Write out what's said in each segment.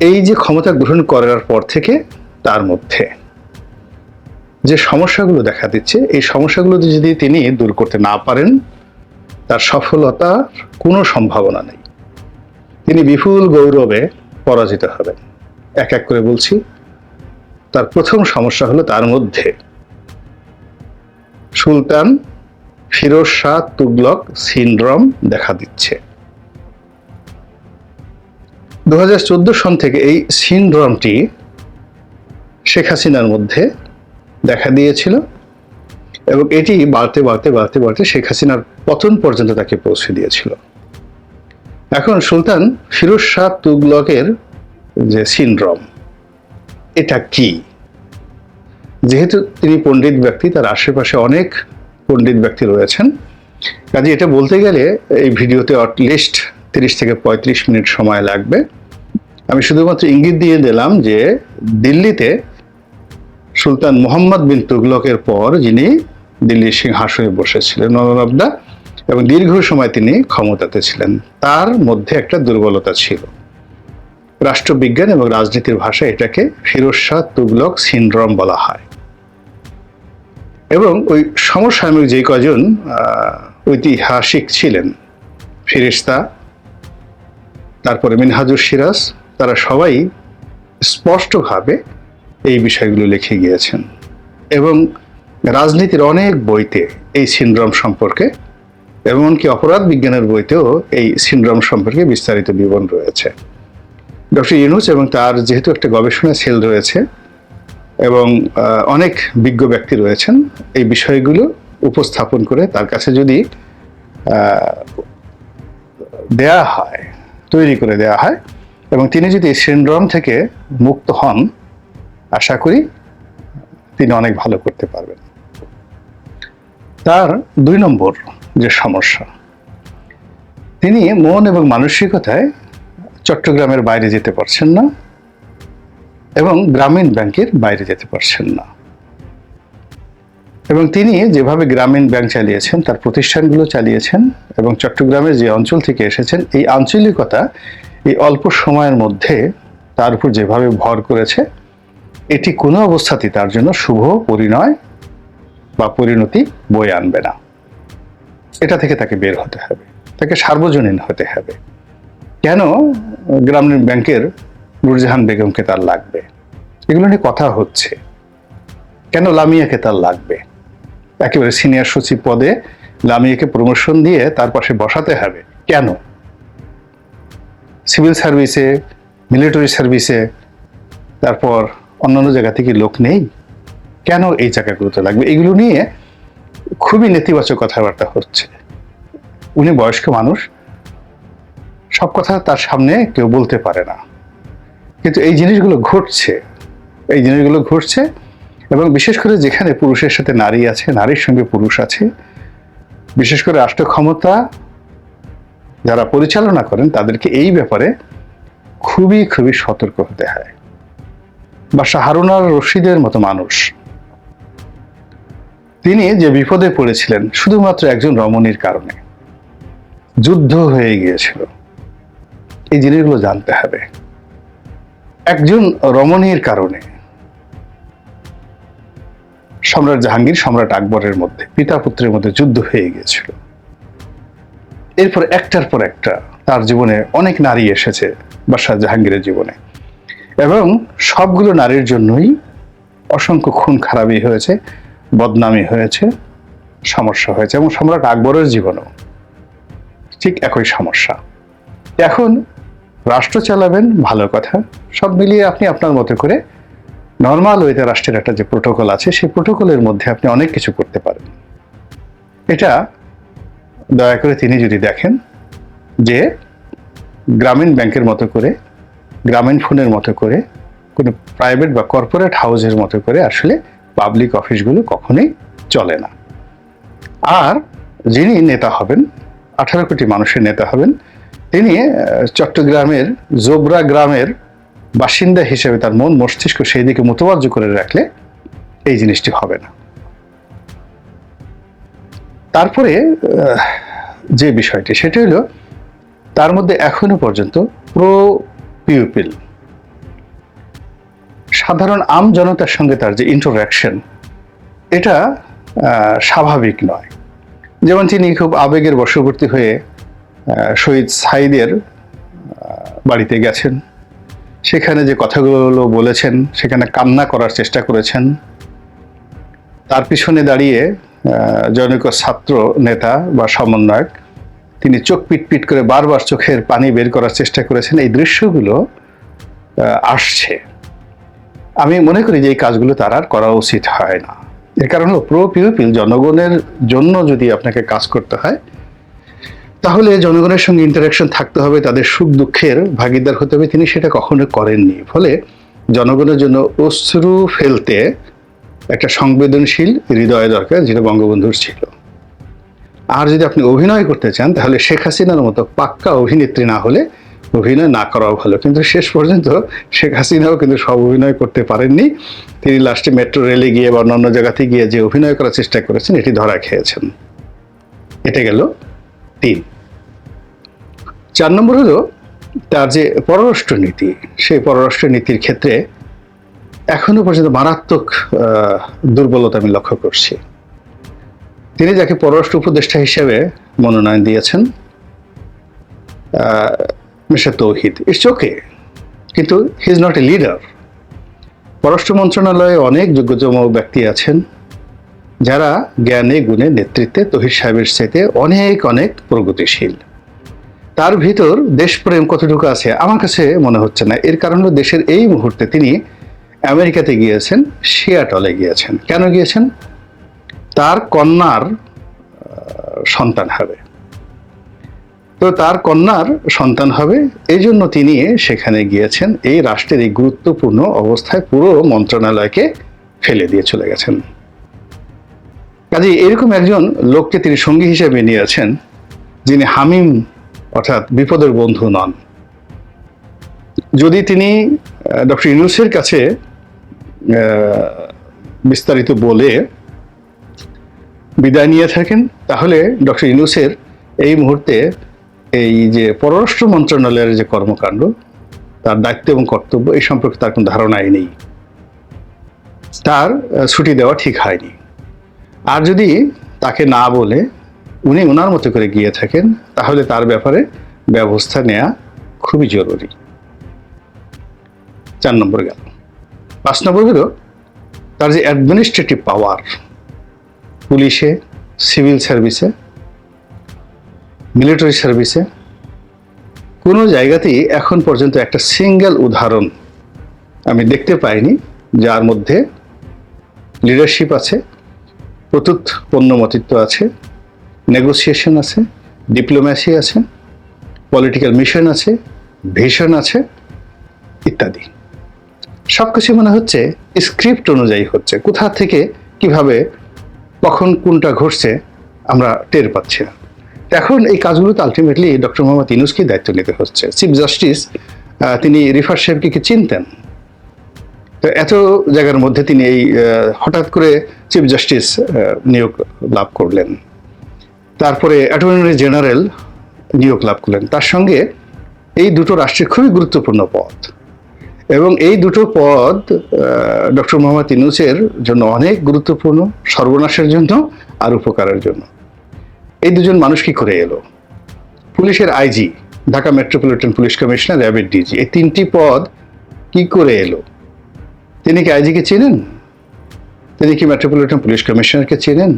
এই যে ক্ষমতা গ্রহণ করার পর থেকে তার মধ্যে যে সমস্যাগুলো দেখা দিচ্ছে, এই সমস্যাগুলো যদি তিনি দূর করতে না পারেন, তার সফলতার কোনো সম্ভাবনা নেই। তিনি বিপুল গৌরবে পরাজিত হবেন। এক এক করে বলছি, তার প্রথম সমস্যা হলো তার মধ্যে সুলতান ফিরোজ শাহ তুগলক সিনড্রম দেখা দিচ্ছে। দু হাজার চোদ্দ সন থেকে এই সিনড্রমটি শেখ হাসিনার মধ্যে দেখা দিয়েছিল এবং এটি বাড়তে বাড়তে বাড়তে বাড়তে শেখ হাসিনার পতন পর্যন্ত তাকে পৌঁছে দিয়েছিল। এখন সুলতান ফিরোজ শাহ তুগলকের যে সিনড্রম, এটা কি? যেহেতু তিনি পণ্ডিত ব্যক্তি, তার আশেপাশে অনেক পণ্ডিত ব্যক্তি রয়েছেন। কাজে এটা বলতে গেলে এই ভিডিওতে অটলিস্ট তিরিশ থেকে পঁয়ত্রিশ মিনিট সময় লাগবে। আমি শুধুমাত্র ইঙ্গিত দিয়ে দিলাম যে দিল্লিতে সুলতান মোহাম্মদ বিন তুগলকের পর যিনি দিল্লির সিংহাসনে বসেছিলেন নবাবদা এবং দীর্ঘ সময় তিনি ক্ষমতাতে ছিলেন। তার মধ্যে একটা দুর্বলতা ছিল। রাষ্ট্রবিজ্ঞান এবং রাজনীতির ভাষায় এটাকে ফিরোজ শাহ তুগলক সিনড্রম বলা হয়। এবং ওই সমসাময়িক যে কজন ঐতিহাসিক ছিলেন, ফিরিস্তা, তারপরে মিনহাজুর সিরাজ তারা সবাই স্পষ্টভাবে এই বিষয়গুলো লিখে গিয়েছেন। এবং রাজনীতির অনেক বইতে এই সিনড্রোম সম্পর্কে এমনকি অপরাধ বিজ্ঞানের বইতেও এই সিনড্রোম সম্পর্কে বিস্তারিত বিবরণ রয়েছে। ডক্টর ইউনুস এবং তার যেহেতু একটা গবেষণা সেল রয়েছে এবং অনেক বিজ্ঞ ব্যক্তি রয়েছেন, এই বিষয়গুলো উপস্থাপন করে তার কাছে যদি দেয়া হয়, তৈরি করে দেয়া হয় এবং তিনি যদি সিনড্রোম থেকে মুক্ত হন, আশা করি তিনি অনেক ভালো করতে পারবেন। তার দুই নম্বর যে সমস্যা, তিনি মন এবং মানসিকতায় চট্টগ্রামের বাইরে যেতে পারছেন না এবং গ্রামীণ ব্যাংকের বাইরে যেতে পারছেন না। এবং তিনি যেভাবে গ্রামীণ ব্যাংক চালিয়েছেন, তার প্রতিষ্ঠানগুলো চালিয়েছেন এবং চট্টগ্রামের যে অঞ্চল থেকে এসেছেন, এই আঞ্চলিকতা এই অল্প সময়ের মধ্যে তার উপর যেভাবে ভর করেছে, এটি কোনো অবস্থাতেই তার জন্য শুভ পরিণয় বা পরিণতি বয়ে আনবে না। এটা থেকে তাকে বের হতে হবে, তাকে সার্বজনীন হতে হবে। কেন গ্রামীণ ব্যাংকের নুরজাহান বেগমকে তার লাগবে? এগুলো নিয়ে কথা হচ্ছে। কেন লামিয়াকে তার লাগবে? একেবারে সিনিয়র সচিব পদে লামিয়াকে প্রমোশন দিয়ে তার পাশে বসাতে হবে। কেন? সিভিল সার্ভিসে, মিলিটারি সার্ভিসে, তারপর অন্যান্য জায়গা থেকে লোক নেই? কেন এই জায়গাগুলোতে লাগবে? এগুলো নিয়ে খুবই নেতিবাচক কথাবার্তা হচ্ছে। উনি বয়স্ক মানুষ, সব কথা তার সামনে কেউ বলতে পারে না। কিন্তু এই জিনিসগুলো ঘটছে। এই জিনিসগুলো ঘটছে এবং বিশেষ করে যেখানে পুরুষের সাথে নারী আছে, নারীর সঙ্গে পুরুষ আছে, বিশেষ করে রাষ্ট্র ক্ষমতা যারা পরিচালনা করেন, তাদেরকে এই ব্যাপারে খুবই খুবই সতর্ক হতে হয়। বা শাহরুনার রশিদের মতো মানুষ। তিনি যে বিপদে পড়েছিলেন, শুধুমাত্র একজন রমণীর কারণে। যুদ্ধ হয়ে গিয়েছিল। এই জিনিসগুলো জানতে হবে। একজন রমণীর কারণে। সম্রাট জাহাঙ্গীর, সম্রাট আকবরের মধ্যে পিতা পুত্রের মধ্যে যুদ্ধ হয়ে গিয়েছিল। এরপর একটার পর একটা তার জীবনে অনেক নারী এসেছে বাদশাহ জাহাঙ্গীরের জীবনে। এবং সবগুলো নারীর জন্যই অসংখ্য খুন খারাপই হয়েছে বদনামি হয়েছে, সমস্যা হয়েছে এবং সম্রাট আকবরের জীবনেও। ঠিক একই সমস্যা। এখন রাষ্ট্র চালাবেন, ভালো কথা। সব মিলিয়ে আপনি আপনার মতো করে নর্মাল ওয়েতে রাষ্ট্রের একটা যে প্রোটোকল আছে, সেই প্রোটোকলের মধ্যে আপনি অনেক কিছু করতে পারেন। এটা দয়া করে তিনি যদি দেখেন যে গ্রামীণ ব্যাংকের মতো করে, গ্রামীণ ফোনের মতো করে, কোনো প্রাইভেট বা কর্পোরেট হাউসের মতো করে আসলে পাবলিক অফিসগুলো কখনোই চলে না। আর যিনি নেতা হবেন, আঠারো কোটি মানুষের নেতা হবেন, তিনি চট্টগ্রামের জোবরা গ্রামের বাসিন্দা হিসেবে তার মন, মস্তিষ্ক সেই দিকে মোতবাজ্য করে রাখলে এই জিনিসটি হবে না। তারপরে যে বিষয়টি, সেটি হলো, তার মধ্যে এখনও পর্যন্ত প্রো পিউপিল সাধারণ আম জনতার সঙ্গে তার যে ইন্টারাকশন এটা স্বাভাবিক নয়। যেমন তিনি খুব আবেগের বশবর্তী হয়ে শহীদ সাইদের বাড়িতে গেছেন। সেখানে যে কথাগুলো বলেছেন, সেখানে কান্না করার চেষ্টা করেছেন। তার পিছনে দাঁড়িয়ে জনৈক ছাত্র নেতা বা সমন্বয়ক, তিনি চোখ পিটপিট করে বারবার চোখের পানি বের করার চেষ্টা করেছেন। এই দৃশ্যগুলো আসছে। আমি মনে করি যে এই কাজগুলো তার আর করা উচিত হয় না। এর কারণ হলো প্রো পিউপিল জনগণের জন্য যদি আপনাকে কাজ করতে হয়, তাহলে জনগণের সঙ্গে ইন্টারাকশন থাকতে হবে, তাদের সুখ দুঃখের ভাগিদার হতে হবে। তিনি সেটা কখনো করেননি। ফলে জনগণের জন্য অশ্রু ফেলতে একটা সংবেদনশীল হৃদয় দরকার যেটা বঙ্গবন্ধুর ছিল। আর যদি আপনি অভিনয় করতে চান, তাহলে শেখ হাসিনার মতো পাক্কা অভিনেত্রী না হলে অভিনয় না করাও ভালো। কিন্তু শেষ পর্যন্ত শেখ হাসিনাও কিন্তু সব অভিনয় করতে পারেননি। তিনি লাস্টে মেট্রো রেলে গিয়ে বা অন্যান্য জায়গাতে গিয়ে যে অভিনয় করার চেষ্টা করেছেন, এটি ধরা খেয়েছেন। এটা গেল তিন। চার নম্বর হলো তার যে পররাষ্ট্র নীতি, সেই পররাষ্ট্র নীতির ক্ষেত্রে এখনও পর্যন্ত মারাত্মক দুর্বলতা আমি লক্ষ্য করছি। তিনি যাকে পররাষ্ট্র উপদেষ্টা হিসেবে মনোনয়ন দিয়েছেন মিস্টার তৌহিদ, ইটস ওকে, কিন্তু he is not a leader. পররাষ্ট্র মন্ত্রণালয়ে অনেক যোগ্যতম ব্যক্তি আছেন, যারা জ্ঞানে গুণে নেতৃত্বে তহিদ সাহেবের সাথে অনেক অনেক প্রগতিশীল। তার ভিতর দেশপ্রেম কতটুকু আছে আমার কাছে মনে হচ্ছে না। এর কারণ হলো দেশের এই মুহূর্তে তিনি আমেরিকাতে গিয়েছেন, সিয়াটলে গিয়েছেন। কেন গিয়েছেন? তার কন্যার সন্তান হবে। তো তার কন্যার সন্তান হবে, এই জন্য তিনি সেখানে গিয়েছেন। এই রাষ্ট্রের এই গুরুত্বপূর্ণ অবস্থায় পুরো মন্ত্রণালয়কে ফেলে দিয়ে চলে গেছেন। কাজে এরকম একজন লোককে তিনি সঙ্গী হিসেবে নিয়েছেন, যিনি হামিম, অর্থাৎ বিপদের বন্ধু নন। যদি তিনি ডক্টর ইউনুসের কাছে বিস্তারিত বলে বিদায় নিয়ে থাকেন। তাহলে ডক্টর ইউনুসের এই মুহূর্তে এই যে পররাষ্ট্র মন্ত্রণালয়ের যে কর্মকাণ্ড, তার দায়িত্ব এবং কর্তব্য এই সম্পর্কে তার কোনো ধারণাই নেই। তার ছুটি দেওয়া ঠিক হয়নি। আর যদি তাকে না বলে উনি ওনার মতো করে গিয়ে থাকেন, তাহলে তার ব্যাপারে ব্যবস্থা নেওয়া খুবই জরুরি। চার নম্বর গেল। পাঁচ নম্বর হলো তার যে অ্যাডমিনিস্ট্রেটিভ পাওয়ার পুলিশে সিভিল সার্ভিসে মিলিটারি সার্ভিসে কোনো জায়গাতেই এখন পর্যন্ত একটা সিঙ্গেল উদাহরণ আমি দেখতে পাইনি, যার মধ্যে লিডারশিপ আছে, প্রতুত পণ্যমতিত্ব আছে নেগোসিয়েশন আছে ডিপ্লোম্যাসি আছে পলিটিক্যাল মিশন আছে ভিশন আছে, ইত্যাদি। সব কিছু মনে হচ্ছে স্ক্রিপ্ট অনুযায়ী হচ্ছে। কোথা থেকে কীভাবে, কখন কোনটা ঘটছে, আমরা টের পাচ্ছি না। এখন এই কাজগুলোতে আলটিমেটলি ডক্টর মোহাম্মদ ইনুসকে দায়িত্ব নিতে হচ্ছে। চিফ জাস্টিস তিনি রিফার সাহেবকে চিনতেন? তো এত জায়গার মধ্যে তিনি এই হঠাৎ করে চিফ জাস্টিস নিয়োগ লাভ করলেন। তারপরে অ্যাটর্নি জেনারেল নিয়োগ লাভ করলেন। তার সঙ্গে এই দুটো রাষ্ট্রের খুবই গুরুত্বপূর্ণ পদ এবং এই দুটো পদ ডক্টর মোহাম্মদ ইনুসের জন্য অনেক গুরুত্বপূর্ণ, সর্বনাশের জন্য আর উপকারের জন্য। এই দুজন মানুষ কি করে এলো? পুলিশের IG, Dhaka metropolitan police commissioner র্যাবের ডিজি, এই তিনটি পদ কি করে এলো? তিনি কি আইজিকে চেনেন? তিনি কি মেট্রোপলিটন পুলিশ কমিশনারকে চেনেন?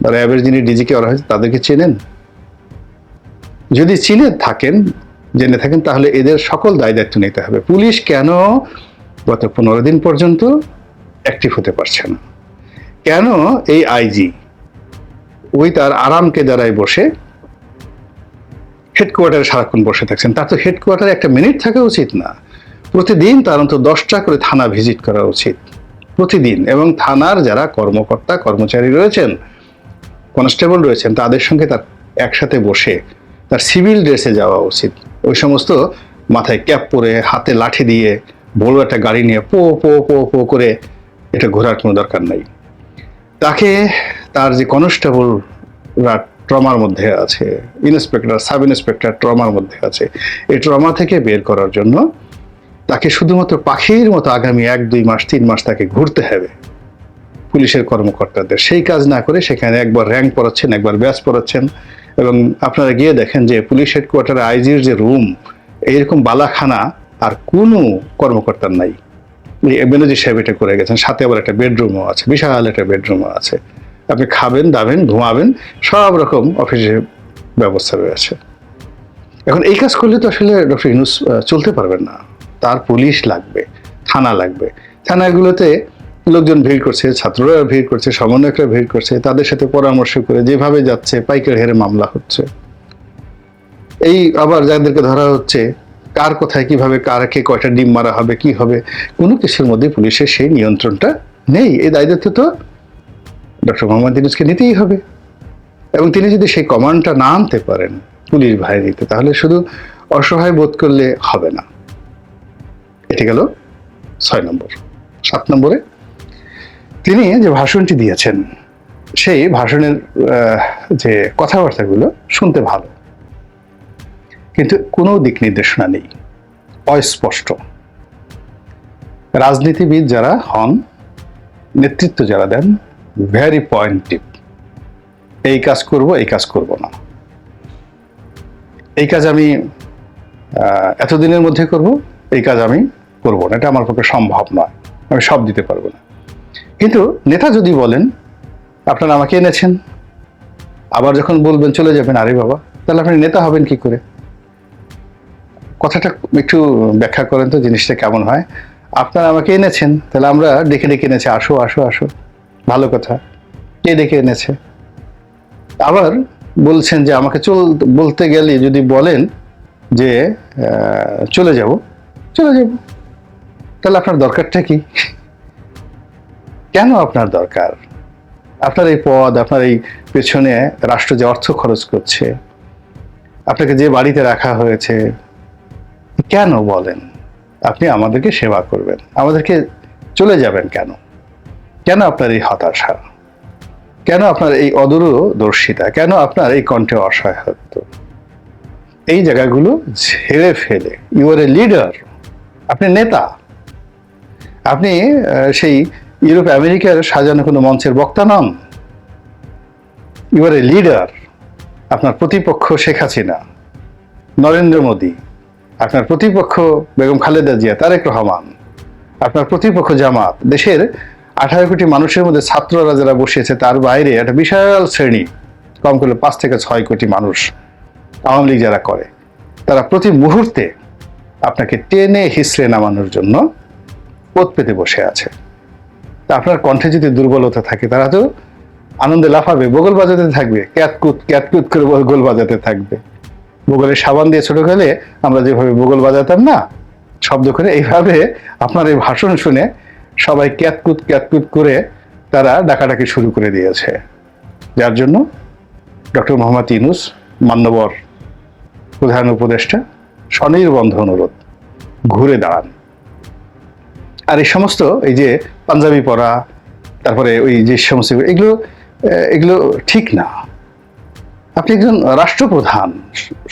বা র্যাবের যিনি ডিজিকে ওরা হয়েছে তাদেরকে চেনেন? যদি চিনে থাকেন জেনে থাকেন, তাহলে এদের সকল দায় দায়িত্ব নিতে হবে। পুলিশ কেন গত পনেরো দিন পর্যন্ত অ্যাক্টিভ হতে পারছে না? কেন এই আইজি ওই তার আরামকে দ্বারাই বসে হেডকোয়ার্টারে সারাক্ষণ বসে থাকছেন? তার তো হেডকোয়ার্টারে একটা মিনিট থাকা উচিত না। প্রতিদিন তার অন্তত দশটা করে থানা ভিজিট করা উচিত। প্রতিদিন। এবং থানার যারা কর্মকর্তা, কর্মচারী রয়েছেন কনস্টেবল রয়েছেন, তাদের সঙ্গে তার একসাথে বসে তার সিভিল ড্রেসে যাওয়া উচিত। ওই সমস্ত মাথায় ক্যাপ পরে, হাতে লাঠি দিয়ে বড় একটা গাড়ি নিয়ে পো পো পো পো করে এটা ঘোরার কোনো দরকার নাই। তাকে তার যে কনস্টেবলরা ট্রমার মধ্যে আছে, ইন্সপেক্টর, সাব ইন্সপেক্টর ট্রমার মধ্যে আছে, এই ট্রমা থেকে বের করার জন্য তাকে শুধুমাত্র পাখির মতো আগামী এক, দুই মাস, তিন মাস তাকে ঘুরতে হবে পুলিশের কর্মকর্তাদের। সেই কাজ না করে সেখানে একবার র্যাঙ্ক পড়াচ্ছেন, একবার ব্যাস পড়াচ্ছেন এবং আপনারা গিয়ে দেখেন যে পুলিশ হেডকোয়ার্টারে আইজির যে রুম এইরকম বালাখানা আর কোনো কর্মকর্তার নাই। বেনজি সাহেব এটা করে গেছেন সাথে আবার একটা বেডরুমও আছে বিশাল একটা বেডরুমও আছে। আপনি খাবেন দাবেন ঘুমাবেন সব রকম অফিসে ব্যবস্থা রয়েছে। এখন এই কাজ করলে তো আসলে ডক্টর ইউনুস আহ, চলতে পারবেন না। তার পুলিশ লাগবে থানা লাগবে। থানাগুলোতে লোকজন ভিড় করছে ছাত্ররা ভিড় করছে, সমন্বয়করা ভিড় করছে, তাদের সাথে পরামর্শ করে যেভাবে যাচ্ছে পাইকারি হেরে মামলা হচ্ছে। এই আবার যাদেরকে ধরা হচ্ছে, কার কোথায় কীভাবে কারকে কয়টা ডিম মারা হবে, কি হবে, কোনো কিছুর মধ্যে পুলিশের সেই নিয়ন্ত্রণটা নেই। এই দায়িত্ব তো ডক্টর মোহাম্মদ ইউনুসকে নিতেই হবে। এবং তিনি যদি সেই কমান্ডটা না আনতে পারেন পুলিশ বাহিনীতে তাহলে শুধু অসহায় বোধ করলে হবে না। এটি গেল ছয় নম্বর। সাত নম্বরে তিনি যে ভাষণটি দিয়েছেন, সেই ভাষণের যে কথাবার্তাগুলো শুনতে ভালো। কিন্তু কোনো দিক নির্দেশনা নেই, অস্পষ্ট। রাজনীতিবিদ যারা হন, নেতৃত্ব যারা দেন ভেরি পয়েন্টিভ এই কাজ করব, এই কাজ করব না। এই কাজ আমি এতদিনের মধ্যে করব, এই কাজ আমি করব না। এটা আমার পক্ষে সম্ভব নয়। আমি সব দিতে পারব না। কিন্তু নেতা যদি বলেন, আপনারা আমাকে এনেছেন। আবার যখন বলবেন চলে যাবেন, আরে বাবা, তাহলে আপনি নেতা হবেন কি করে? কথাটা একটু ব্যাখ্যা করেন তো, জিনিসটা কেমন হয়। আপনারা আমাকে এনেছেন, তাহলে আমরা ডেকে ডেকে এনেছি, আসো আসো আসো। ভালো কথা। কে ডেকে এনেছে? আবার বলছেন যে, আমাকে চল, বলতে গেলে যদি বলেন যে চলে যাব চলে যাব। তাহলে আপনার দরকারটা কি? কেন আপনার দরকার? আপনার এই পদ, আপনার এই পেছনে রাষ্ট্র যে অর্থ খরচ করছে, আপনাকে যে বাড়িতে রাখা হয়েছে, কেন বলেন? আপনি আমাদেরকে সেবা করবেন। আমাদেরকে চলে যাবেন কেন? কেন আপনার এই হতাশা? কেন আপনার এই অদূরদর্শিতা কেন আপনার এই কণ্ঠে অসহায়ত্ব? এই জায়গাগুলো ঝেড়ে ফেলে। ইউ আর এ লিডার আপনি নেতা। আপনি সেই ইউরোপ, আমেরিকার সাজানো কোনো মঞ্চের বক্তা নন। ইউ এ লিডার আপনার প্রতিপক্ষ শেখ হাসিনা। নরেন্দ্র মোদী। আপনার প্রতিপক্ষ বেগম খালেদা জিয়া, তারেক রহমান। আপনার প্রতিপক্ষ জামাত। দেশের আঠারো কোটি মানুষের মধ্যে ছাত্ররা যারা বসিয়েছে তার বাইরে একটা বিশাল শ্রেণি, কম করে পাঁচ থেকে ছয় কোটি মানুষ আওয়ামী লীগ যারা করে, তারা প্রতি মুহূর্তে আপনাকে টেনে হিসড়ে নামানোর জন্য পথ পেতে বসে আছে। আপনার কণ্ঠে যদি দুর্বলতা থাকে, তারা তো আনন্দে লাফাবে, বগল বাজাতে থাকবে ক্যাতকুত ক্যাতকুত করে বগল বাজাতে থাকবে। বগলের সাবান দিয়ে ছোট গেলে আমরা যেভাবে বগল বাজাতাম না, শব্দ করে এইভাবে আপনার এই ভাষণ শুনে সবাই ক্যাতকুত ক্যাতকুত করে তারা ডাকাডাকি শুরু করে দিয়েছে। যার জন্য ডক্টর মোহাম্মদ ইনুস মান্যবর প্রধান উপদেষ্টা স্বনির্বন্ধ অনুরোধ, ঘুরে দাঁড়ান। আর এই সমস্ত এই যে পাঞ্জাবি পরা, তারপরে ওই যে সমস্ত এগুলো এগুলো ঠিক না। আপনি একজন রাষ্ট্রপ্রধান,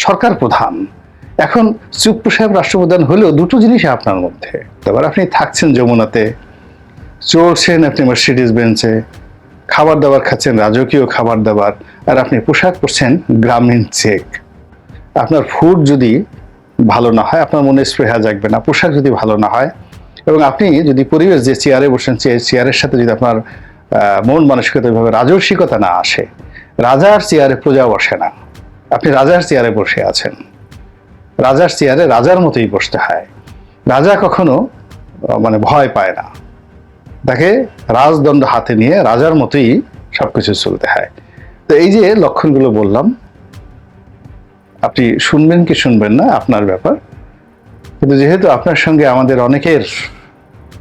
সরকার প্রধান। এখন চুপ্পু সাহেব রাষ্ট্রপ্রধান হলেও দুটো জিনিস আপনার মধ্যে। তারপর আপনি থাকছেন যমুনাতে চলছেন আপনি মার্সিডিজ বেঞ্চে খাবার দাবার খাচ্ছেন, রাজকীয় খাবার দাবার, আর আপনি পোশাক পরছেন গ্রামীণ চেক। আপনার ফুড যদি ভালো না হয়, আপনার মনে স্পৃহা জাগবে না, পোশাক যদি ভালো না হয় এবং আপনি যদি পরিবেশ যে চেয়ারে বসেন চেয়ারের সাথে যদি আপনার মন মানসিকতা ভাবে রাজস্বিকতা না আসে, রাজার চেয়ারে প্রজা বসে না। আপনি রাজার চেয়ারে বসে আছেন। রাজার চেয়ারে রাজার মতোই বসতে হয়। রাজা কখনো মানে ভয় পায় না। তাকে রাজদণ্ড হাতে নিয়ে রাজার মতোই সব কিছু চলতে হয়। তো এই যে লক্ষণগুলো বললাম, আপনি শুনবেন কি শুনবেন না, আপনার ব্যাপার। কিন্তু যেহেতু আপনার সঙ্গে আমাদের অনেকের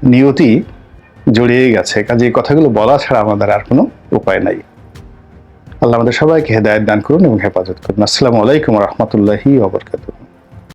নিয়তি জড়িয়ে গেছে। কাজে এই কথাগুলো বলা ছাড়া আমাদের আর কোনো উপায় নাই। আল্লাহ আমাদের সবাইকে হেদায়ত দান করুন এবং হেফাজত করুন। আসসালামু আলাইকুম রহমতুল্লাহি ওবরকাতুহ